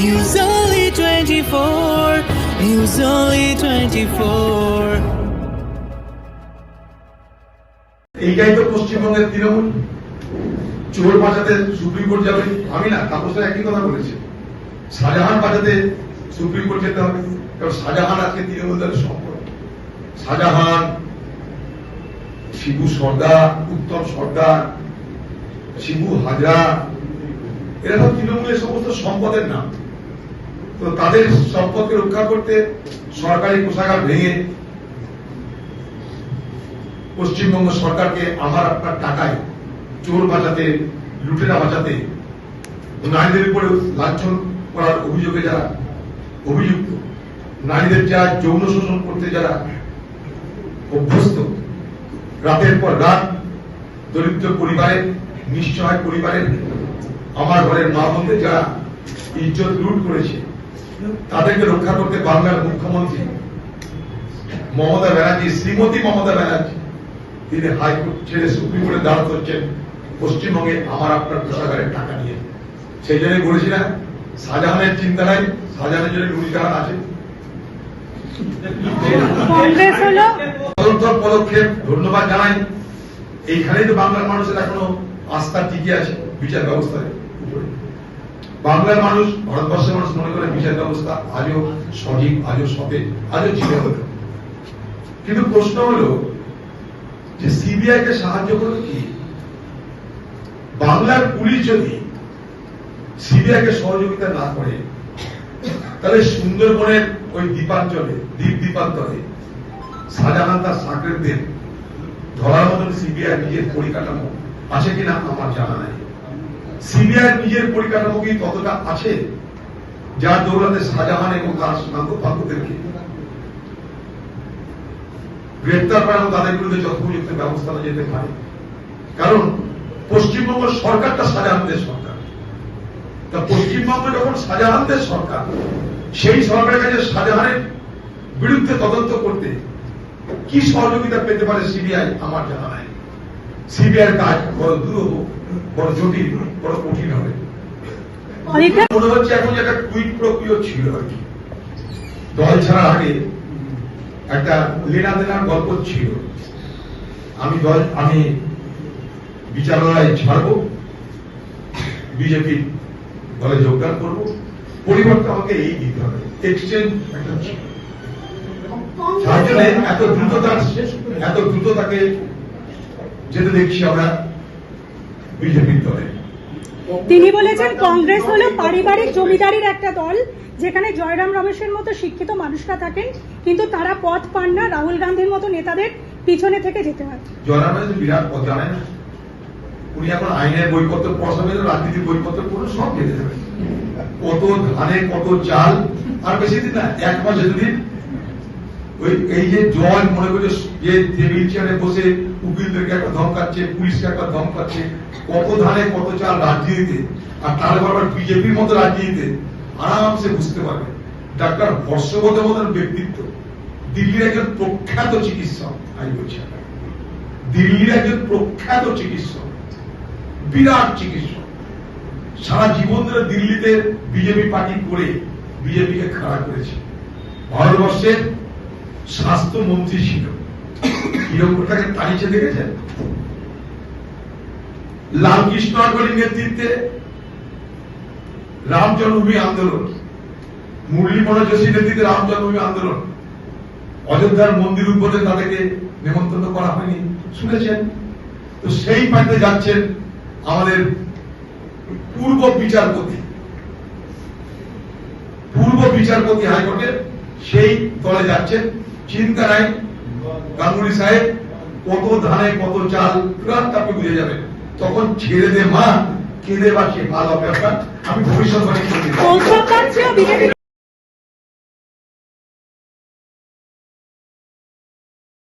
News Only 24. News Only 24. এইটাই তো পশ্চিমবঙ্গের তৃণমূল চোর বাঁচাতে সুপ্রিম কোর্ট যাবে, আমি না তাপসটা একই কথা বলেছে শাহজাহান বাঁচাতে সুপ্রিম কোর্ট যেতে হবে, কারণ শাহজাহান আজকে তৃণমূল দলের সম্পদ শাহজাহান, শিবু সর্দার, উত্তম সর্দার, শিবু হাজরা এরা সব তৃণমূলের সমস্ত সম্পদের নাম। তো তাদের সম্পদকে রক্ষা করতে সরকারি কোষাগার ভেঙে পশ্চিমবঙ্গ সরকারকে আমার আপনার টাকায় চোর বাঁচাতে লুটেরা বাঁচাতে নারীদের উপরে লাঞ্ছন করার অভিযোগে যারা অভিযুক্ত, নারীদের যা যৌন শোষণ করতে যারা অভ্যস্ত, রাতের পর রাত, দরিদ্র পরিবারের নিশ্চয় পরিবারের আমার ঘরের মা বোনদের যারা ইজ্জত লুট করেছে তাদেরকে রক্ষা করতে বাংলার মুখ্যমন্ত্রী মমতা ব্যানার্জি শ্রীমতী মমতা ব্যানার্জি তিনি হাইকোর্ট ছেড়ে সুপ্রিম কোর্টে দাঁড়াতে হচ্ছেন পশ্চিমবঙ্গে আমার আপনার কোষাগারের টাকা নিয়ে। সেই জন্য বলেছি না শাহজাহানের চিন্তা নাই শাহজাহানের জন্য নুরি জাহান আছে। তদন্তর পদক্ষেপ ধন্যবাদ জানাই। এইখানেই তো বাংলার মানুষের এখনও আস্থা টিকে আছে বিচার ব্যবস্থার উপরে বাংলার মানুষ, ভারতবর্ষের মানুষ মনে করে বিচার ব্যবস্থা আজও সজীব আজও সতেজ আজও জীবন কিন্তু প্রশ্ন হলো যে সিবিআই কে সাহায্য করবে কি? বাংলার পুলিশ যদি সিবিআই কে সহযোগিতা না করে, তাহলে সুন্দরবনের ওই দ্বীপাঞ্চলে, দ্বীপ দ্বীপান্তরে শাহজাহান তার সাকরেতদের ধরার মতন সিবিআই নিজের পরিকাঠামো আছে কিনা আমার জানা নাই। সিবিআই নিজের পরিকাঠামো কি ততটা আছে যার দৌলতে শাহজাহান এবং তার সাঙ্গপাঙ্গদেরকে গ্রেপ্তার করা তাদের বিরুদ্ধে যথোপযুক্ত ব্যবস্থা যেতে পারে। কারণ পশ্চিমবঙ্গ সরকারটা শাহজাহানদের সরকার। তা পশ্চিমবঙ্গ যখন শাহজাহানদের সরকার, সেই সরকারের কাছে শাহজাহানের বিরুদ্ধে তদন্ত করতে কি সহযোগিতা পেতে পারে সিবিআই? আমার জানা নাই। সিবিআই কাজ বড় দুরূহ বড় জটিল বড় কঠিন হবে। মনে হচ্ছে এখন একটা টুইট প্রক্রিয়া ছিল আর কি। দল ছাড়ার আগে একটা লেনা দেনার গল্প ছিল। আমি দল আমি বিচারালয় ছাড়বো বিজেপি দলে যোগদান করব। পরিবর্তে আমাকে এই দিতে হবে। এক্সচেঞ্জ একটা ছিল। তার জন্য এত দ্রুততা এত দ্রুততাকে যেতে দেখছি আমরা বিজেপির দলে। তিনি বলেছেন কংগ্রেস হলো পারিবারিক জমিদারির একটা দল যেখানে জয়রাম রমেশের মতো শিক্ষিত মানুষরা থাকেন কিন্তু তারা পথ পান না রাহুল গান্ধীর মতো নেতাদের পিছনে থেকে যেতে হয়। জয়রামের যে বিরাট পদ জানেন উনি এখন আইনের বইপত্র পড়াশোনা রাজনীতির বইপত্র পড়ে সব কেটে দেবেন। কত ধানে কত চাল আর বেশি দিন না এক মাসে দুদিন ওই এই যে মনে যে টেবিল চেয়ারে বসে উকিলদেরকে একটা ধমকাচ্ছে, পুলিশকে একটা ধমকাচ্ছে, কত ধানে কত চাল রাজনীতিতে আর আবার বিজেপির মতো রাজনীতিতে আরামসে বুঝতে পারবে। ডাক্তার হর্ষবর্ধন মতন ব্যক্তিত্ব, দিল্লির একজন প্রখ্যাত চিকিৎসক, আমি বলছি দিল্লির একজন প্রখ্যাত চিকিৎসক, বিরাট চিকিৎসক। সারা জীবন ধরে দিল্লিতে বিজেপি পার্টি করে, বিজেপিকে খাড়া করেছে। ভারতবর্ষের স্বাস্থ্যমন্ত্রী ছিল। দেখেছেন? লালকৃষ্ণ নেতৃত্বে রাম জন্মভূমি আন্দোলন, মুরলী মনোজ যোশীর নেতৃত্বে রাম জন্মভূমি আন্দোলন, অযোধ্যার মন্দির উদ্বোধনে তাদেরকে করা হয়নি। শুনেছেন? তো সেই পার্টিতে যাচ্ছেন আমাদের পূর্ব বিচারপতি। পূর্ব বিচারপতি হাইকোর্টের সেই দলে যাচ্ছেন। চিন্তা নাই গাঙ্গুলি সাহেব কত ধানে, কত চাল প্রাণ আপনি বুঝে যাবেন তখন ছেড়ে দে মা, কেঁদে বাঁচিয়ে ভালো ব্যাপার আমি ভবিষ্যৎ